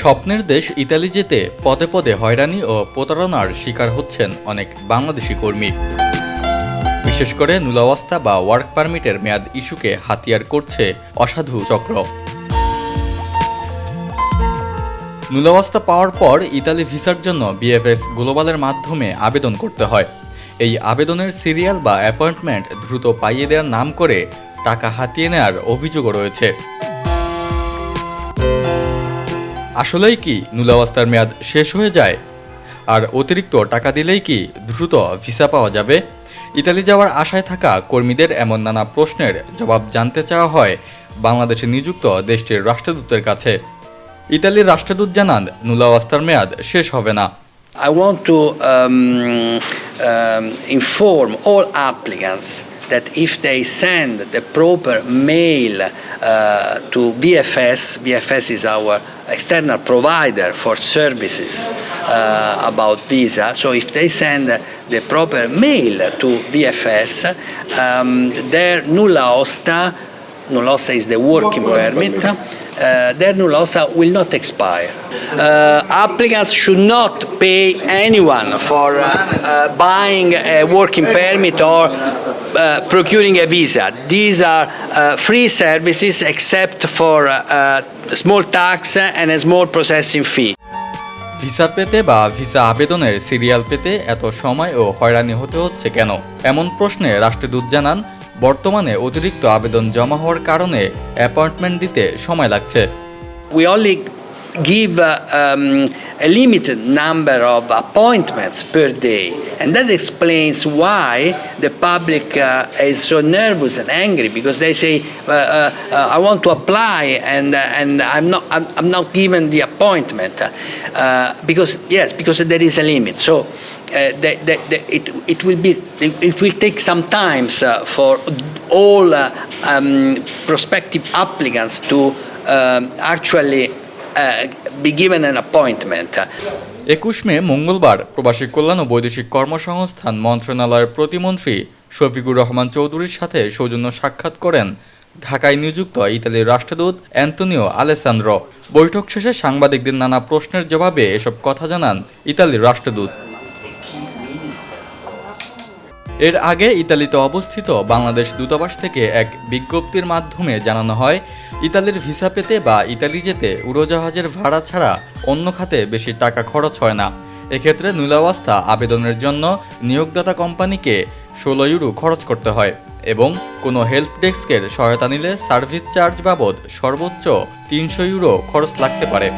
স্বপ্নের দেশ ইতালি যেতে পদে পদে হয়রানি ও প্রতারণার শিকার হচ্ছেন অনেক বাংলাদেশি কর্মী। বিশেষ করে নুলাওয়াস্তা বা ওয়ার্ক পারমিটের মেয়াদ ইস্যুকে হাতিয়ার করছে অসাধু চক্র। নুলাওয়াস্তা পাওয়ার পর ইতালি ভিসার জন্য বিএফএস গ্লোবালের মাধ্যমে আবেদন করতে হয়। এই আবেদনের সিরিয়াল বা অ্যাপয়েন্টমেন্ট দ্রুত পাইয়ে দেওয়ার নাম করে টাকা হাতিয়ে নেওয়ার অভিযোগও রয়েছে। আসলেই কি নুলাওয়াস্তার মেয়াদ শেষ হয়ে যায়? আর অতিরিক্ত টাকা দিলেই কি দ্রুত ভিসা পাওয়া যাবে? ইতালি যাওয়ার আশায় থাকা কর্মীদের এমন নানা প্রশ্নের জবাব জানতে চাওয়া হয় বাংলাদেশে নিযুক্ত দেশটির রাষ্ট্রদূতের কাছে। ইতালির রাষ্ট্রদূত জানান নুলাওয়াস্তার মেয়াদ শেষ হবে না। I want to um, um, inform all applicants that if they send the proper mail uh, to VFS, VFS is our external provider for services uh, about visa. So if they send the proper mail to VFS, um, their nulla osta, nulla osta is the working permit, uh, their nulla osta will not expire. Uh, applicants should not pay anyone for uh, uh, buying a working permit or uh, procuring a visa. These are uh, free services except for uh, uh, small tax and a small processing fee. Visa পেতে বা visa আবেদনের serial পেতে এত সময় ও হয়রানি হতে হচ্ছে কেন এমন প্রশ্নে রাষ্ট্রদূত জানান বর্তমানে অতিরিক্ত আবেদন জমা হওয়ার কারণে অ্যাপয়েন্টমেন্ট দিতে সময় লাগছে। We only um, a limited number of appointments per day, and that explains why the public uh, is so nervous and angry because they say, uh, uh, "I want to apply and uh, and I'm not I'm, I'm not given the appointment uh, because yes because there is a limit." So. Uh, the, the, the, it, it will be it, will take some time uh, for all uh, um, prospective applicants to um, actually be given an appointment. একুশ May, মঙ্গলবার, প্রবাসী কল্যাণ ও বৈদেশিক কর্মসংস্থান মন্ত্রণালয়ের প্রতিমন্ত্রী শফিকুর রহমান চৌধুরীর সাথে সৌজন্য সাক্ষাৎ করেন ঢাকায় নিযুক্ত ইতালির রাষ্ট্রদূত অ্যান্টনিও আলেসান্দ্র বৈঠক শেষে সাংবাদিকদের নানা প্রশ্নের জবাবে এসব কথা জানান ইতালির রাষ্ট্রদূত এর আগে ইতালিতে অবস্থিত বাংলাদেশ দূতাবাস থেকে এক বিজ্ঞপ্তির মাধ্যমে জানানো হয়, ইতালির ভিসা পেতে বা ইতালি যেতে উড়োজাহাজের ভাড়া ছাড়া অন্য খাতে বেশি টাকা খরচ হয় না। এক্ষেত্রে নুলাওয়াস্তা আবেদনের জন্য নিয়োগদাতা কোম্পানিকে ষোলো ইউরো খরচ করতে হয় এবং কোনো হেল্প ডেস্কের সহায়তা নিলে সার্ভিস চার্জ বাবদ সর্বোচ্চ তিনশো ইউরো খরচ লাগতে পারে।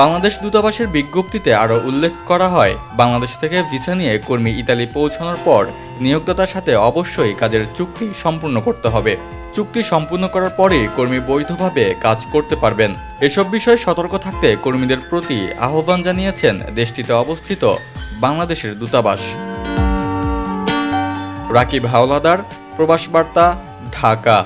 বাংলাদেশ দূতাবাসের বিজ্ঞপ্তিতে আরও উল্লেখ করা হয়, বাংলাদেশ থেকে ভিসা নিয়ে কর্মী ইতালি পৌঁছানোর পর নিয়োগদাতার সাথে অবশ্যই কাজের চুক্তি সম্পূর্ণ করতে হবে। চুক্তি সম্পূর্ণ করার পরেই কর্মী বৈধভাবে কাজ করতে পারবেন। এসব বিষয়ে সতর্ক থাকতে কর্মীদের প্রতি আহ্বান জানিয়েছেন দেশটিতে অবস্থিত বাংলাদেশের দূতাবাস। রাকিব হাওলাদার, প্রবাস বার্তা, ঢাকা।